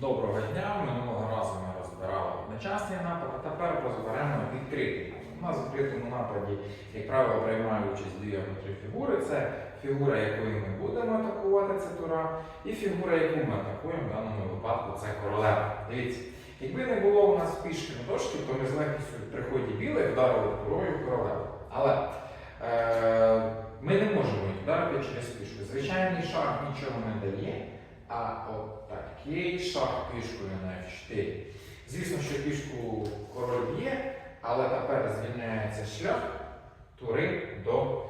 Доброго дня! Минулого разу ми розбирали одночасний напад, а тепер розберемо відкритий напад. У нас в відкритому нападі, як правило, приймає участь дві або три фігури. Це фігура, якою ми будемо атакувати, це тура, і фігура, яку ми атакуємо, в даному випадку це королева. Дивіться, якби не було у нас пішки на дошки, то ми з легкістю при ході білих вдарили турою королеву. Але е, ми не можемо їх вдарити через пішку. Звичайний шах нічого не дає. А от такий шах пішкою на F4. Звісно, що пішку король б'є, але тепер звільняється шлях тури до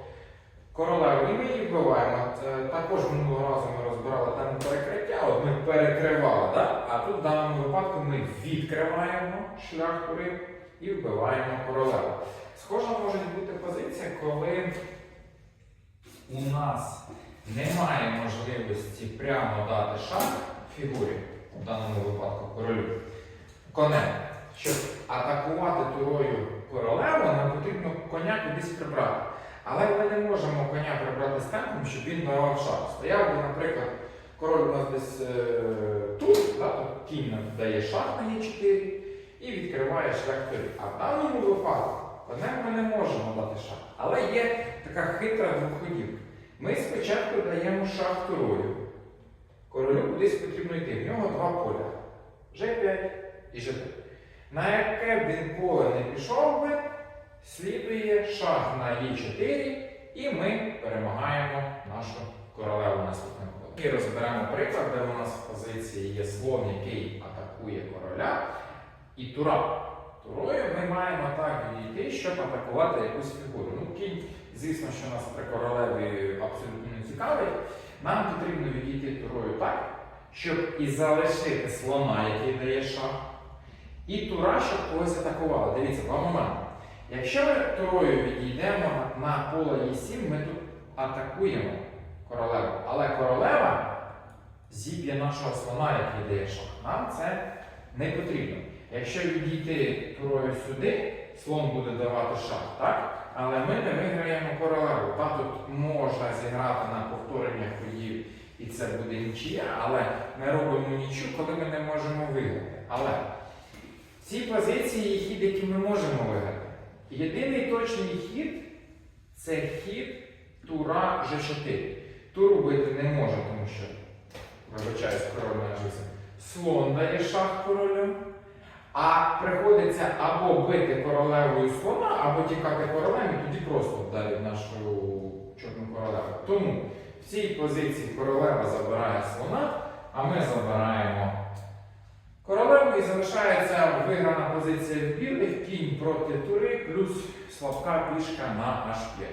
королеви. І ми її вбиваємо. Е, Також минулого разу ми розбирали тему перекриття, от ми перекривали, да? а тут в даному випадку ми відкриваємо шлях тури і вбиваємо королеву. Схожа може бути позиція, коли у нас немає можливості прямо дати шаг фігурі, в даному випадку королю, конем. Щоб атакувати турою королеву, нам потрібно коня кудись прибрати. Але ми не можемо коня прибрати з темпом, щоб він давав шаг. Стояв би, наприклад, король у нас десь е, тут, да, то кінь нам дає шаг на Е4 і відкриває шлях турі. А в даному випадку конем ми не можемо дати шаг. Але є така хитра двоходівка. Ми спочатку даємо шах турою. Кудись потрібно йти. В нього два поля. G5 і G3. На яке б він поле не пішов би, слідує шах на Е4, і ми перемагаємо нашу королеву наступним полем. І розберемо приклад, де у нас в позиції є слон, який атакує короля, і тура. Турою ми маємо так відійти, щоб атакувати якусь фігуру. Ну, кінь, звісно, що нас при королеві абсолютно не цікавить. Нам потрібно відійти турою так, щоб і залишити слона, який дає шах, і тура, щоб когось атакувала. Дивіться, два моменти. Якщо ми турою відійдемо на поле Е7, ми тут атакуємо королеву. Але королева зіб'є нашого слона, який дає шах. Нам це не потрібно. Якщо відійти турою сюди, слон буде давати шах, так? Але ми не виграємо королеву. Та тут можна зіграти на повторення ходів, і це буде нічия, але ми робимо нічю, коли ми не можемо виграти. Але в цій позиції є хід, який ми можемо виграти. Єдиний точний хід це хід тура G4. Туру бити не може, тому що, вибачаюсь, король нажився. Слон дає шах королю. А приходиться або бити королевою слона, або тікати королем, і тоді просто вдарить нашу чорну королеву. Тому в цій позиції королева забирає слона, а ми забираємо королеву і залишається виграна позиція білих, кінь проти тури, плюс слабка пішка на h5.